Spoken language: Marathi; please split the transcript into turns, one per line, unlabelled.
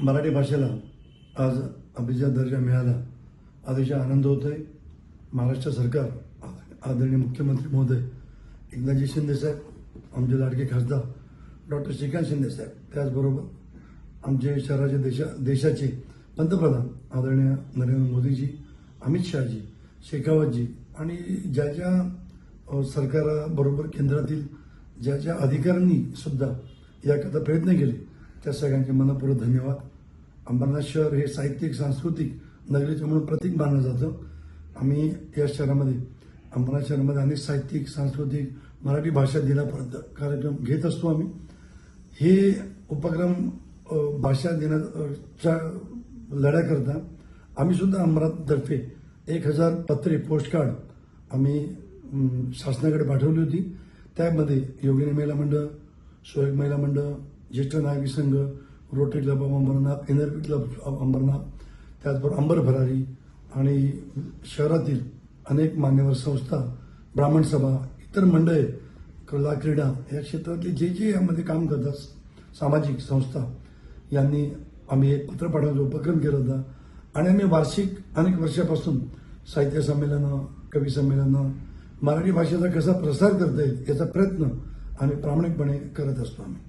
मराठी भाषेला आज अभिजात दर्जा मिळाला. अतिशय आनंद होत आहे महाराष्ट्र सरकार आदरणीय मुख्यमंत्री महोदय एकनाथजी शिंदेसाहेब आमचे लाडके खासदार डॉक्टर श्रीकांत शिंदेसाहेब त्याचबरोबर आमचे शहराचे देशा देशाचे पंतप्रधान आदरणीय नरेंद्र मोदीजी अमित शहाजी शेखावतजी आणि ज्या ज्या सरकाराबरोबर केंद्रातील ज्या ज्या अधिकाऱ्यांनी सुद्धा याकरता प्रयत्न केले त्या सगळ्यांचे मनपूर्वक धन्यवाद. अंबरनाथ शहर हे साहित्यिक सांस्कृतिक नगरीचं म्हणून प्रतीक मानलं जातं. आम्ही या शहरामध्ये अंबरनाथ शहरामध्ये अनेक साहित्यिक सांस्कृतिक मराठी भाषा दिनापर्यंत कार्यक्रम घेत असतो आम्ही. हे उपक्रम भाषा दिनाच्या लढ्याकरता आम्ही सुद्धा अमरावतीतर्फे एक हजार पत्रे पोस्टकार्ड आम्ही शासनाकडे पाठवली होती. त्यामध्ये योगिनी महिला मंडळ सोयग महिला मंडळ ज्येष्ठ नागरिक संघ rotary club of Ambernath NRP club of Ambernath त्याचबरोबर अंबर भरारी आणि शहरातील अनेक मान्यवर संस्था ब्राह्मण सभा इतर मंडळे कला क्रीडा या क्षेत्रातले जे जे यामध्ये काम करतात सामाजिक संस्था यांनी आम्ही एक पत्र पाठवण्याचा उपक्रम केला होता. आणि आम्ही वार्षिक अनेक वर्षापासून साहित्य संमेलनं कवी संमेलनं मराठी भाषेचा कसा प्रसार करता येईल याचा प्रयत्न आम्ही प्रामाणिकपणे करत असतो आम्ही.